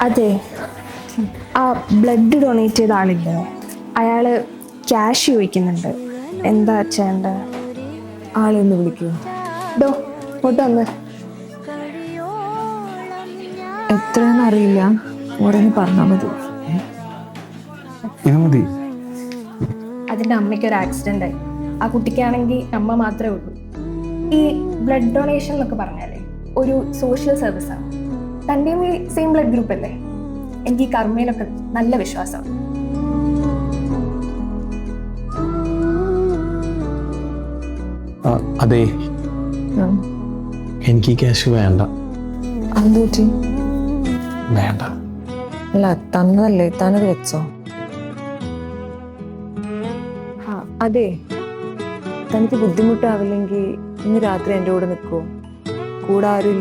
അതെ. ആ blood donate ചെയ്ത ആളില്ലേ? അയാൾ ക്യാഷ് ചോദിക്കുന്നുണ്ട്. എന്താ ചെയ്യേണ്ടത്? ആളെ ഒന്ന് വിളിക്കൂ. ഡോ ഇങ്ങോട്ട് വന്ന്. എത്രയെന്ന് അറിയില്ല. ഉടനെ പറഞ്ഞാൽ മതി. ഇത് മതി. അതിന്റെ അമ്മയ്ക്ക് ഒരു ആക്സിഡന്റ് ആയി. ആ കുട്ടിക്കാണെങ്കിൽ അമ്മ മാത്രമേ ഉള്ളൂ. ഈ ബ്ലഡ് ഡൊണേഷൻ എന്നൊക്കെ പറഞ്ഞാലേ ഒരു സോഷ്യൽ സർവീസാണ് തന്റെയും ഈ സെയിം ബ്ലഡ് ഗ്രൂപ്പ് അല്ലേ? എനിക്ക് ഈ കർമ്മയിലൊക്കെ നല്ല വിശ്വാസമാണ് അതെ. എനിക്ക് ക്യാഷ് വേണ്ട. വേണ്ട. അല്ല തന്നതല്ലേ? താനത് വെച്ചോ? ആ അതെ. തനിക്ക് ബുദ്ധിമുട്ടാവില്ലെങ്കിൽ ഇന്ന് രാത്രി എന്റെ കൂടെ നിൽക്കുമോ കൂടെ ആരും